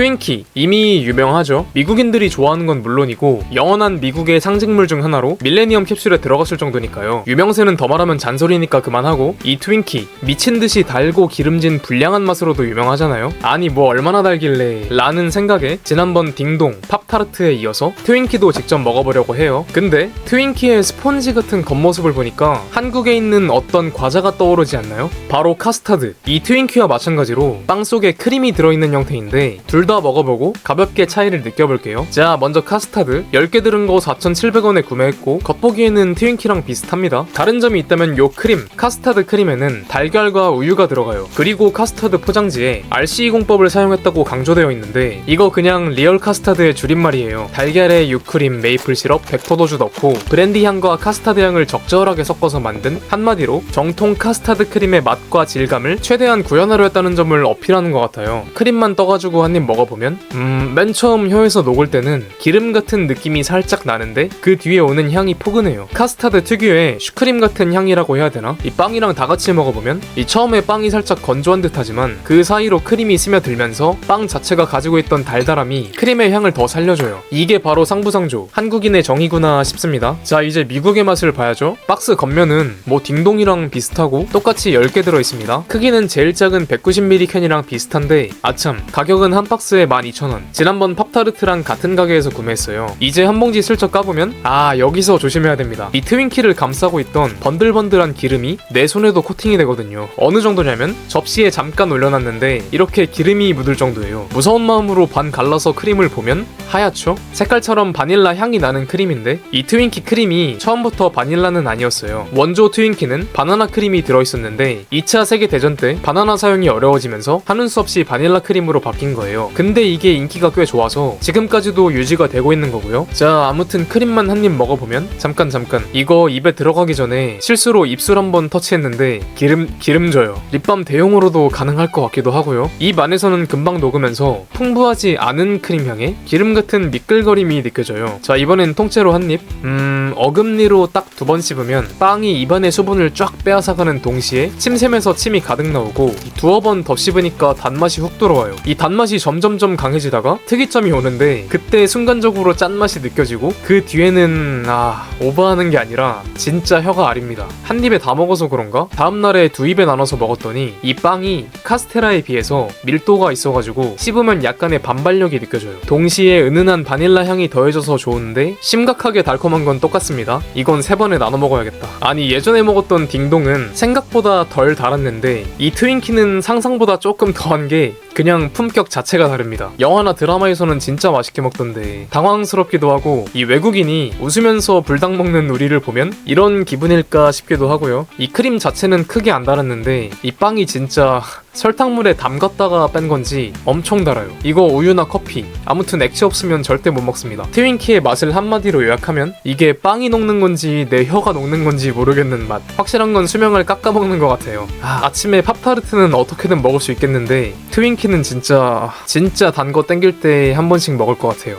트윈키 이미 유명하죠. 미국인들이 좋아하는 건 물론이고 영원한 미국의 상징물 중 하나로 밀레니엄 캡슐에 들어갔을 정도니까요. 유명세는 더 말하면 잔소리니까 그만하고 이 트윈키 미친 듯이 달고 기름진 불량한 맛으로도 유명하잖아요. 아니 뭐 얼마나 달길래 라는 생각에 지난번 딩동 팝타르트에 이어서 트윈키도 직접 먹어보려고 해요. 근데 트윈키의 스펀지 같은 겉모습을 보니까 한국에 있는 어떤 과자가 떠오르지 않나요? 바로 카스타드. 이 트윈키와 마찬가지로 빵 속에 크림이 들어있는 형태인데 둘다 먹어보고 가볍게 차이를 느껴볼게요. 자, 먼저 카스타드 10개 들은 거 4,700원에 구매했고 겉보기에는 트윈키랑 비슷합니다. 다른 점이 있다면 요 크림, 카스타드 크림에는 달걀과 우유가 들어가요. 그리고 카스타드 포장지에 RCE 공법을 사용했다고 강조되어 있는데 이거 그냥 리얼 카스타드의 줄임말이에요. 달걀에 유크림, 메이플 시럽, 백포도주 넣고 브랜디 향과 카스타드 향을 적절하게 섞어서 만든 한마디로 정통 카스타드 크림의 맛과 질감을 최대한 구현하려 했다는 점을 어필하는 것 같아요. 크림만 떠가지고 한 입 먹어 보면 음, 맨 처음 혀에서 녹을 때는 기름 같은 느낌이 살짝 나는데 그 뒤에 오는 향이 포근해요. 카스타드 특유의 슈크림 같은 향이라고 해야 되나? 이 빵이랑 다 같이 먹어보면 이 처음에 빵이 살짝 건조한 듯하지만 그 사이로 크림이 스며들면서 빵 자체가 가지고 있던 달달함이 크림의 향을 더 살려줘요. 이게 바로 상부상조 한국인의 정이구나 싶습니다. 자 이제 미국의 맛을 봐야죠. 박스 겉면은 뭐 딩동이랑 비슷하고 똑같이 10개 들어있습니다. 크기는 제일 작은 190ml 캔이랑 비슷한데 아참 가격은 한 박스 에 12,000원. 지난번 팝타르트랑 같은 가게에서 구매했어요. 이제 한 봉지 슬쩍 까보면 아 여기서 조심해야 됩니다. 이 트윈키를 감싸고 있던 번들번들한 기름이 내 손에도 코팅이 되거든요. 어느 정도냐면 접시에 잠깐 올려놨는데 이렇게 기름이 묻을 정도예요. 무서운 마음으로 반 갈라서 크림을 보면 하얗죠? 색깔처럼 바닐라 향이 나는 크림인데 이 트윈키 크림이 처음부터 바닐라는 아니었어요. 원조 트윈키는 바나나 크림이 들어있었는데 2차 세계대전 때 바나나 사용이 어려워지면서 하는 수 없이 바닐라 크림으로 바뀐 거예요. 근데 이게 인기가 꽤 좋아서 지금까지도 유지가 되고 있는 거고요. 자 아무튼 크림만 한 입 먹어보면 잠깐 잠깐 이거 입에 들어가기 전에 실수로 입술 한번 터치했는데 기름 기름져요. 립밤 대용으로도 가능할 것 같기도 하고요. 입 안에서는 금방 녹으면서 풍부하지 않은 크림 향에 기름 같은 미끌거림이 느껴져요. 자 이번엔 통째로 한 입. 음 어금니로 딱 두 번 씹으면 빵이 입안의 수분을 쫙 빼앗아가는 동시에 침샘에서 침이 가득 나오고 이 두어 번 더 씹으니까 단맛이 훅 들어와요. 이 단맛이 점점점 강해지다가 특이점이 오는데 그때 순간적으로 짠맛이 느껴지고 그 뒤에는 아 오버하는 게 아니라 진짜 혀가 아립니다. 한 입에 다 먹어서 그런가? 다음 날에 두 입에 나눠서 먹었더니 이 빵이 카스테라에 비해서 밀도가 있어가지고 씹으면 약간의 반발력이 느껴져요. 동시에 은은한 바닐라 향이 더해져서 좋은데 심각하게 달콤한 건 똑같습니다. 이건 세 번에 나눠 먹어야겠다. 아니 예전에 먹었던 딩동은 생각보다 덜 달았는데 이 트윈키는 상상보다 조금 더한 게 그냥 품격 자체가 다릅니다. 영화나 드라마에서는 진짜 맛있게 먹던데 당황스럽기도 하고 이 외국인이 웃으면서 불닭 먹는 우리를 보면 이런 기분일까 싶기도 하고요. 이 크림 자체는 크게 안 달았는데 이 빵이 진짜 설탕물에 담갔다가 뺀 건지 엄청 달아요. 이거 우유나 커피 아무튼 액체 없으면 절대 못 먹습니다. 트윈키의 맛을 한마디로 요약하면 이게 빵이 녹는 건지 내 혀가 녹는 건지 모르겠는 맛. 확실한 건 수명을 깎아 먹는 것 같아요. 아, 아침에 팝타르트는 어떻게든 먹을 수 있겠는데 트윈 키는 진짜 진짜 단 거 땡길 때 한 번씩 먹을 것 같아요.